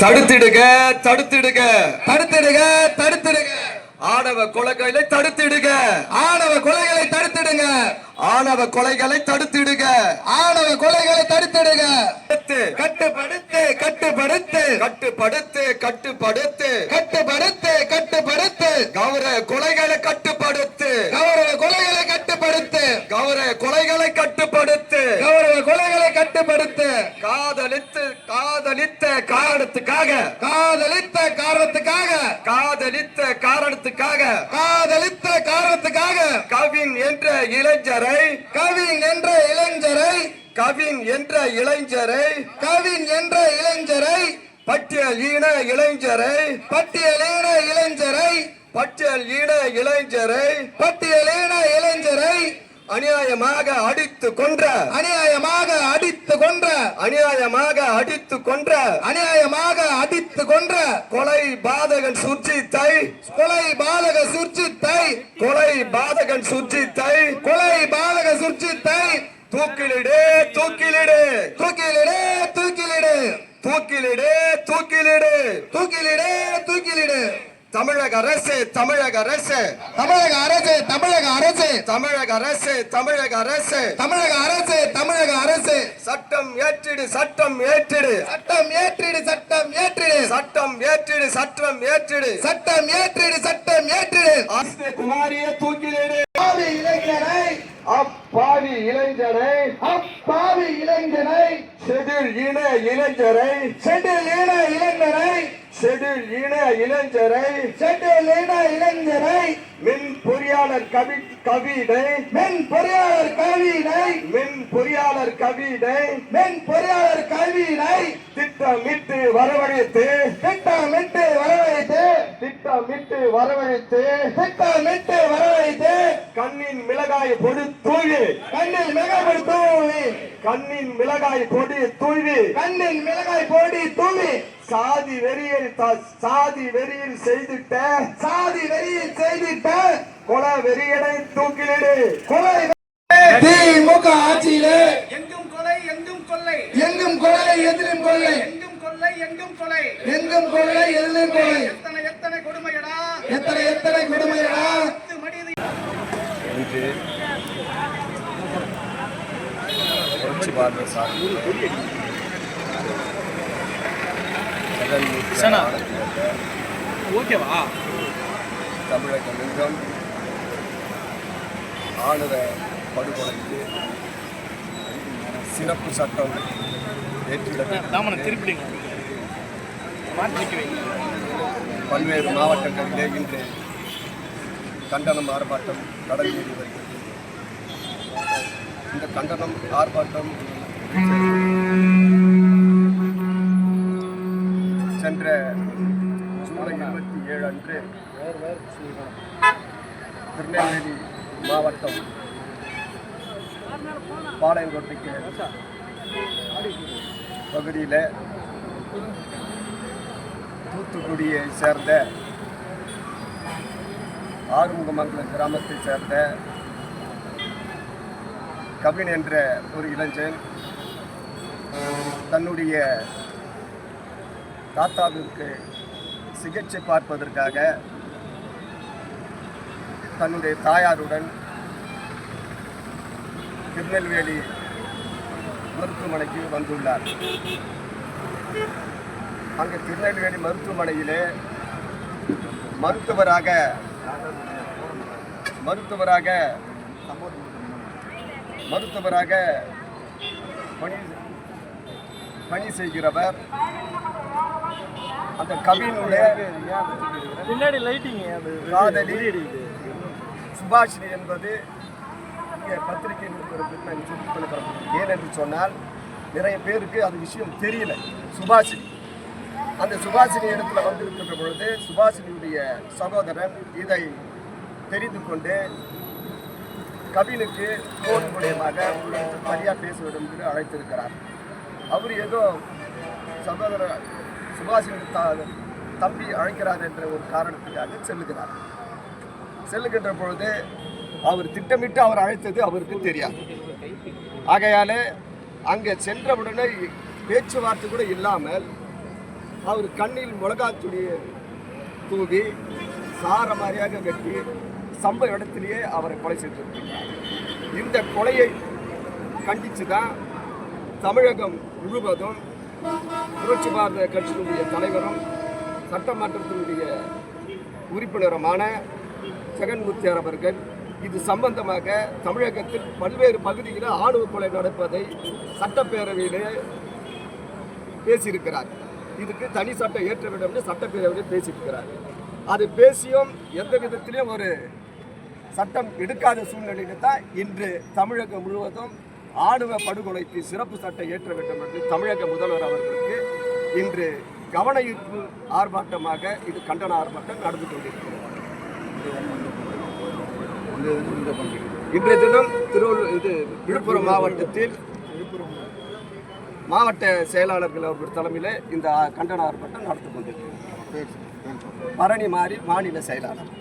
தடுத்திடுக தடுத்திடுக தடுத்திடுக தடுத்திடுக ஆணவ கொலைகளை தடுத்திடுக ஆணவ கொலைகளை தடுத்திடுங்க. ஆணவ கொலைகளை தடுத்திடுக ஆணவ கொலைகளை தடுத்திடுங்க. தடுத்து, கட்டுப்படுத்து கட்டுப்படுத்து. கட்டுப்படுத்து கட்டுப்படுத்து. கட்டுப்படுத்து கட்டுப்படுத்து. கௌரவ கொலைகளை கட்டுப்படுத்து. கௌரவ கொலைகளை கட்டுப்படுத்து. கௌரவ கொலைகளை கட்டுப்படுத்து. கட்டுப்படுத்து காதலித்து காதலித்த காரணத்துக்காக காதலித்த காரணத்துக்காக காதலித்த காரணத்துக்காக காதலித்த காரணத்துக்காக கவின் என்ற இளைஞரை கவின் என்ற இளைஞரை கவின் என்ற இளைஞரை கவின் என்ற இளைஞரை பட்டியல் ஈன இளைஞரை பட்டியலின இளைஞரை பட்டியல் ஈன இளைஞரை பட்டியலின இளைஞரை அநியாயமாக அடித்து கொன்ற. அநியாயமாக அடித்து கொன்ற. அநியாயமாக அடித்து கொன்ற. அநியாயமாக அடித்து கொன்ற. கொலை பாதகன் சுர்ஜித்தை. கொலை பாலக சுர்ஜித்தை. கொலை பாதகன் சுர்ஜித்தை. கொலை பாலக சுர்ஜித்தை. தூக்கிலிடு தூக்கிலிடு. தூக்கிலிடு தூக்கிலிடு. தூக்கிலிடு தூக்கிலிடு. தூக்கிலிடு தூக்கிலிடு. தமிழக அரசு தமிழக அரசு. தமிழக அரசு தமிழக அரசு. தமிழக அரசு தமிழக அரசு. தமிழக அரசு தமிழக அரசு. சட்டம் ஏற்றிடு சட்டம் ஏற்றிடு. சட்டம் ஏற்றிடு சட்டம் ஏற்றிடு. சட்டம் ஏற்றிடு சட்டம் ஏற்றிடு. சட்டம் ஏற்றிடு சட்டம் ஏற்றிடு. குமாரிய தூக்கிலிடு. பாவி இளைஞனை. அப்பாவி இளைஞனை. அப்பாவி இளைஞனை. செதில் இன இளைஞரை. செட்டில் ஈன இளைஞரை செதில் இன இளைஞரை செட்டில் ஈன இளைஞரை மின் பொறியாளர் கவி கவிதை மென் பொறியாளர் கல்வியினை மின் பொறியாளர் கவிதை மென் பொறியாளர் கல்வியினை திட்டமிட்டு வரவழைத்து திட்டமிட்டு வரவழைத்து திட்டமிட்டு வரவழைத்து திட்டமிட்டு வரவழைத்து கண்ணின் மிளகாய் பொடி தூவி கண்ணில் மிளகாய் தூவி கண்ணின் மிளகாய் பொடி தூவி கண்ணில் மிளகாய் போடி தூவி சாதி வெறியில் சாதி வெறியில் செய்திட்ட சாதி வெறியில் செய்திட்ட கொல வெறியனை தூக்கிலிடு. கொலை திமுக ஆட்சியிலே எங்கும் கொலை எங்கும் கொள்ளை. எங்கும் கொலை எதிரும் கொள்ளை. எங்கும் கொள்ளை எங்கும் கொலை. எங்கும் கொள்ளை எதிரும் கொலை எத்தனை எத்தனை கொடுமையடா. எத்தனை எத்தனை கொடுமையடா. மனித சனா ஓகேவா? தமிழக நின்றம் ஆளுர படுகொலைக்கு சிறப்பு சட்டம் திருப்பிடுங்க. பல்வேறு மாவட்டங்களிலே இன்று கண்டனம் ஆர்ப்பாட்டம் கடல்நீடி வருகிறது. இந்த கண்டனம் ஆர்ப்பாட்டம் சென்ற ஜூலை இருபத்தி ஏழு அன்று திருநெல்வேலி மாவட்டம் பாளையங்கோட்டைக்கு பகுதியில் தூத்துக்குடியை சேர்ந்த ஆறுமுகமங்கலம் கிராமத்தைச் சேர்ந்த கவின் என்ற ஒரு இளைஞன் தன்னுடைய தாத்தாவிற்கு சிகிச்சை பார்ப்பதற்காக தன்னுடைய தாயாருடன் திருநெல்வேலி மருத்துவமனைக்கு வந்துள்ளார். அங்கு திருநெல்வேலி மருத்துவமனையிலே மருத்துவராக மருத்துவராக மருத்துவராக பணி பணி செய்கிறவர் அந்த கவினுடைய பின்னாடி லைட்டிங் அது காதலி சுபாஷினி என்பது இங்கே பத்திரிகை நான் சொல்லிக் கொள்கிறேன் ஏனென்று சொன்னால் நிறைய பேருக்கு அது விஷயம் தெரியல. சுபாஷினி. அந்த சுபாஷினி இடத்துல வந்திருக்கின்ற பொழுது சுபாஷினியுடைய சகோதரன் இதை தெரிந்து கொண்டு கவினுக்கு போன் மூலியமாக உங்களுக்கு சரியாக பேச வேண்டும் என்று அழைத்திருக்கிறார். அவர் ஏதோ சகோதரர் சுபாஷினி தம்பி அழைக்கிறார் என்ற ஒரு காரணத்துக்காக செல்லுகிறார். செல்லுகின்ற பொழுது அவர் திட்டமிட்டு அவர் அழைத்தது அவருக்கு தெரியாது. ஆகையாலே அங்கே சென்றவுடனே பேச்சுவார்த்தை கூட இல்லாமல் அவர் கண்ணில் மிளகாத்துடியை தூவி சார மாதிரியாக வெட்டி சம்பவ இடத்திலேயே அவரை கொலை செய்திருக்கிறார். இந்த கொலையை கண்டித்து தான் தமிழகம் முழுவதும் புரட்சி பாரத கட்சியினுடைய தலைவரும் சட்டமன்றத்தினுடைய உறுப்பினருமான ஜெகன்முத்தியார் அவர்கள் இது சம்பந்தமாக தமிழகத்தில் பல்வேறு பகுதிகளில் ஆணவ கொலை நடப்பதை சட்டப்பேரவையிலே பேசியிருக்கிறார். இதுக்கு தனி சட்டம் ஏற்ற வேண்டும் என்று சட்டப்பேரவையில் பேசியிருக்கிறார். அது பேசியும் எந்த விதத்திலையும் ஒரு சட்டம் எடுக்காத சூழ்நிலையில் தான் இன்று தமிழகம் முழுவதும் ஆணவ படுகொலைக்கு சிறப்பு சட்டம் ஏற்ற வேண்டும் என்று தமிழக முதல்வர் அவர்களுக்கு இன்று கவன ஈர்ப்பு ஆர்ப்பாட்டமாக இது கண்டன ஆர்ப்பாட்டம் நடந்து கொண்டிருக்கிறது. இன்றைய தினம் திருவள்ளூர் இது விழுப்புரம் மாவட்டத்தில் மாவட்ட செயலாளர்கள் அவர்கள் தலைமையில் இந்த கண்டன ஆர்ப்பாட்டம் நடத்தி கொண்டிருக்கிறது. பரணி மாறி மாநில செயலாளர்.